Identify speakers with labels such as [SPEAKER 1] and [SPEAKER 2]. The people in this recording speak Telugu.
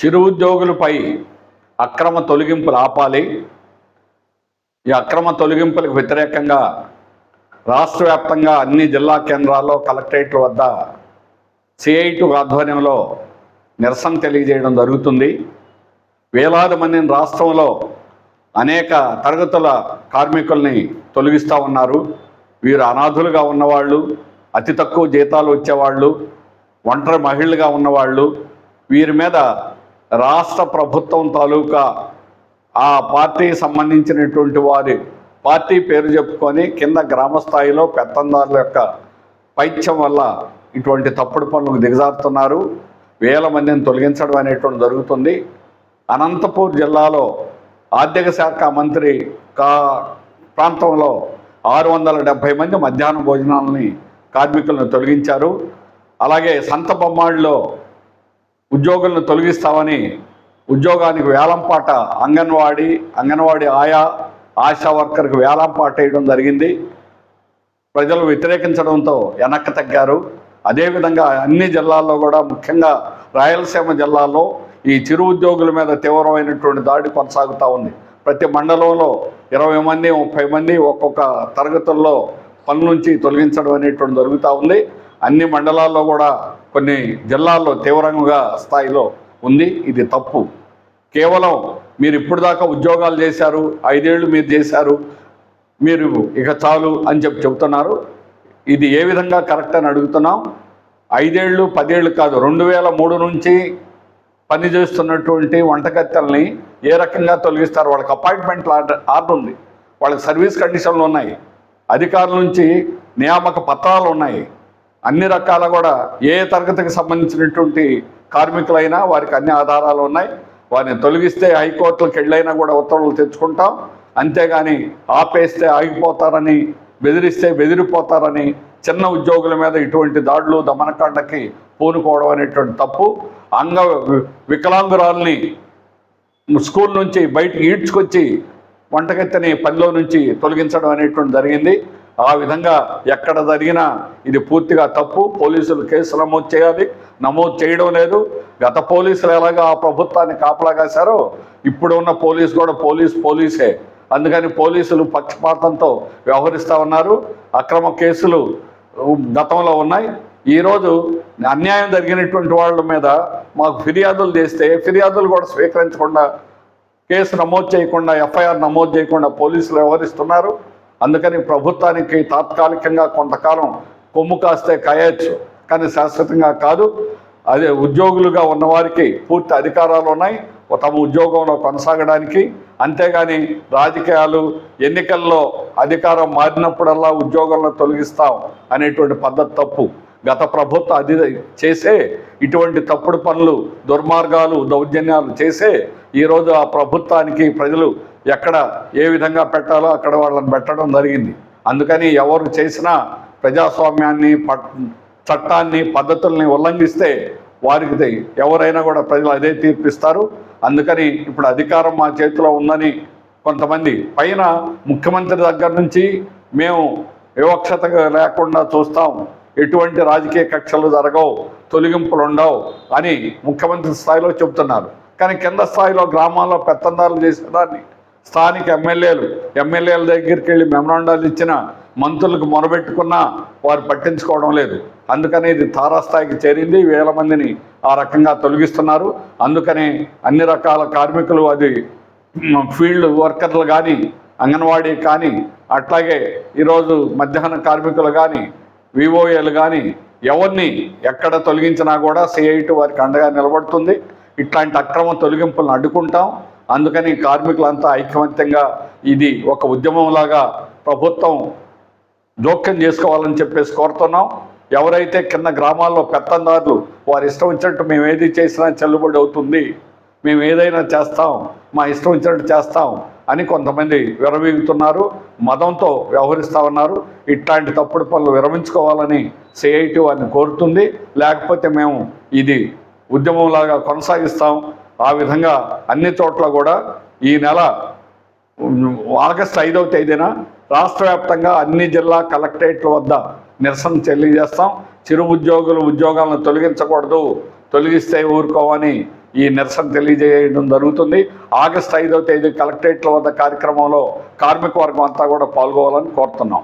[SPEAKER 1] చిరు ఉద్యోగులపై అక్రమ తొలగింపులు ఆపాలి. ఈ అక్రమ తొలగింపులకు వ్యతిరేకంగా రాష్ట్ర వ్యాప్తంగా అన్ని జిల్లా కేంద్రాల్లో కలెక్టరేట్ల వద్ద సిఐటు ఆధ్వర్యంలో నిరసన తెలియజేయడం జరుగుతుంది. వేలాది మందిని రాష్ట్రంలో అనేక తరగతుల కార్మికుల్ని తొలగిస్తూ ఉన్నారు. వీరు అనాథులుగా ఉన్నవాళ్ళు అతి తక్కువ జీతాలు వచ్చేవాళ్ళు ఒంటరి మహిళలుగా ఉన్నవాళ్ళు వీరి మీద రాష్ట్ర ప్రభుత్వం తాలూకా ఆ పార్టీకి సంబంధించినటువంటి వారి పార్టీ పేరు చెప్పుకొని కింద గ్రామ స్థాయిలో పెత్తందారుల యొక్క పైత్యం వల్ల ఇటువంటి తప్పుడు పనులకు దిగజారుతున్నారు. వేల మందిని తొలగించడం అనేటువంటి జరుగుతుంది. అనంతపూర్ జిల్లాలో ఆర్థిక శాఖ మంత్రి కా ప్రాంతంలో ఆరు వందల డెబ్భై మంది మధ్యాహ్న భోజనాలని కార్మికులను తొలగించారు. అలాగే సంత బొమ్మాడిలో ఉద్యోగులను తొలగిస్తామని ఉద్యోగానికి వేలంపాట అంగన్వాడీ అంగన్వాడీ ఆయా ఆశా వర్కర్కి వేలంపాట వేయడం జరిగింది. ప్రజలు వ్యతిరేకించడంతో వెనక్కి తగ్గారు. అదేవిధంగా అన్ని జిల్లాల్లో కూడా ముఖ్యంగా రాయలసీమ జిల్లాలో ఈ చిరు ఉద్యోగుల మీద తీవ్రమైనటువంటి దాడి కొనసాగుతూ ఉంది. ప్రతి మండలంలో ఇరవై మంది ముప్పై మంది ఒక్కొక్క తరగతుల్లో పనుల నుంచి తొలగించడం అనేటువంటి జరుగుతూ ఉంది. అన్ని మండలాల్లో కూడా కొన్ని జిల్లాల్లో తీవ్రంగా స్థాయిలో ఉంది. ఇది తప్పు. కేవలం మీరు ఇప్పుడు దాకా ఉద్యోగాలు చేశారు ఐదేళ్ళు మీరు చేశారు మీరు ఇక చాలు అని చెప్పి చెబుతున్నారు. ఇది ఏ విధంగా కరెక్ట్ అని అడుగుతున్నాం. ఐదేళ్ళు పదేళ్ళు కాదు రెండు వేల మూడు నుంచి పని చేస్తున్నటువంటి వంటకత్తెల్ని ఏ రకంగా తొలగిస్తారు? వాళ్ళకి అపాయింట్మెంట్ ఆర్డర్ ఆర్డర్ ఉంది. వాళ్ళకి సర్వీస్ కండిషన్లు ఉన్నాయి. అధికారుల నుంచి నియామక పత్రాలు ఉన్నాయి. అన్ని రకాల కూడా ఏ తరగతికి సంబంధించినటువంటి కార్మికులైనా వారికి అన్ని ఆధారాలు ఉన్నాయి. వారిని తొలగిస్తే హైకోర్టులకు వెళ్ళైనా కూడా ఉత్తర్వులు తెచ్చుకుంటాం. అంతేగాని ఆపేస్తే ఆగిపోతారని బెదిరిస్తే బెదిరిపోతారని చిన్న ఉద్యోగుల మీద ఇటువంటి దాడులు దమనకాండకి పూనుకోవడం అనేటువంటి తప్పు. అంగ వి- వికలాంగురాల్ని స్కూల్ నుంచి బయటికి ఈడ్చుకొచ్చి వంటకెత్తని పనిలో నుంచి తొలగించడం అనేటువంటి జరిగింది. ఆ విధంగా ఎక్కడ జరిగినా ఇది పూర్తిగా తప్పు. పోలీసులు కేసు నమోదు చేయాలి. నమోదు చేయడం లేదు. గత పోలీసులు ఎలాగా ఆ ప్రభుత్వాన్ని కాపలా కాశారో ఇప్పుడు ఉన్న పోలీసు కూడా పోలీస్ పోలీసే. అందుకని పోలీసులు పక్షపాతంతో వ్యవహరిస్తూ ఉన్నారు. అక్రమ కేసులు గతంలో ఉన్నాయి. ఈరోజు అన్యాయం జరిగినటువంటి వాళ్ళ మీద మాకు ఫిర్యాదులు చేస్తే ఫిర్యాదులు కూడా స్వీకరించకుండా కేసు నమోదు చేయకుండా ఎఫ్ఐఆర్ నమోదు చేయకుండా పోలీసులు వ్యవహరిస్తున్నారు. అందుకని ప్రభుత్వానికి తాత్కాలికంగా కొంతకాలం కొమ్ము కాస్తే కాయచ్చు. కానీ శాశ్వతంగా కాదు. అదే ఉద్యోగులుగా ఉన్నవారికి పూర్తి అధికారాలు ఉన్నాయి. తమ ఉద్యోగంలో కొనసాగడానికి. అంతేగాని రాజకీయాలు ఎన్నికల్లో అధికారం మారినప్పుడల్లా ఉద్యోగంలో తొలగిస్తాం అనేటువంటి పద్ధతి తప్పు. గత ప్రభుత్వం అది చేసే ఇటువంటి తప్పుడు పనులు దుర్మార్గాలు దౌర్జన్యాలు చేసే ఈరోజు ఆ ప్రభుత్వానికి ప్రజలు ఎక్కడ ఏ విధంగా పెట్టాలో అక్కడ వాళ్ళని పెట్టడం జరిగింది. అందుకని ఎవరు చేసినా ప్రజాస్వామ్యాన్ని పట్ చట్టాన్ని పద్ధతుల్ని ఉల్లంఘిస్తే వారికి ఎవరైనా కూడా ప్రజలు అదే తీర్పిస్తారు. అందుకని ఇప్పుడు అధికారం మా చేతిలో ఉందని కొంతమంది పైన ముఖ్యమంత్రి దగ్గర నుంచి మేము వివక్షత లేకుండా చూస్తాం. ఎటువంటి రాజకీయ కక్షలు జరగవు తొలగింపులు ఉండవు అని ముఖ్యమంత్రి స్థాయిలో చెబుతున్నారు. కానీ కింద స్థాయిలో గ్రామాల్లో పెత్తందారులు చేసేదాన్ని స్థానిక ఎమ్మెల్యేలు ఎమ్మెల్యేల దగ్గరికి వెళ్ళి మెమరాండాలు ఇచ్చిన మంత్రులకు మొరబెట్టుకున్నా వారు పట్టించుకోవడం లేదు. అందుకని ఇది తారాస్థాయికి చేరింది. వేల మందిని ఆ రకంగా తొలగిస్తున్నారు. అందుకనే అన్ని రకాల కార్మికులు అది ఫీల్డ్ వర్కర్లు కానీ అంగన్వాడీ కానీ అట్లాగే ఈరోజు మధ్యాహ్న కార్మికులు కానీ వివోఏలు కానీ ఎవరిని ఎక్కడ తొలగించినా కూడా సిఐటి వారికి అండగా నిలబడుతుంది. ఇట్లాంటి అక్రమ తొలగింపులను అడ్డుకుంటాం. అందుకని కార్మికులంతా ఐకమత్యంగా ఇది ఒక ఉద్యమంలాగా ప్రభుత్వం జోక్యం చేసుకోవాలని చెప్పేసి కోరుతున్నాం. ఎవరైతే కింద గ్రామాల్లో పెత్తందారులు వారి ఇష్టం వచ్చినట్టు మేము ఏది చేసినా చెల్లుబడి అవుతుంది మేము ఏదైనా చేస్తాం మా ఇష్టం వచ్చినట్టు చేస్తాం అని కొంతమంది విరవీగుతున్నారు మదంతో వ్యవహరిస్తూ ఉన్నారు. ఇట్లాంటి తప్పుడు పనులు విరమించుకోవాలని సిఐటి వారిని కోరుతుంది. లేకపోతే మేము ఇది ఉద్యమంలాగా కొనసాగిస్తాం. ఆ విధంగా అన్ని చోట్ల కూడా ఈ నెల ఆగస్టు ఐదవ తేదీన రాష్ట్ర వ్యాప్తంగా అన్ని జిల్లా కలెక్టరేట్ల వద్ద నిరసన తెలియజేస్తాం. చిరు ఉద్యోగులు ఉద్యోగాలను తొలగించకూడదు తొలగిస్తే ఊరుకోవని ఈ నిరసన తెలియజేయడం జరుగుతుంది. ఆగస్టు ఐదవ తేదీ కలెక్టరేట్ల వద్ద కార్యక్రమంలో కార్మిక వర్గం అంతా కూడా పాల్గొవాలని కోరుతున్నాం.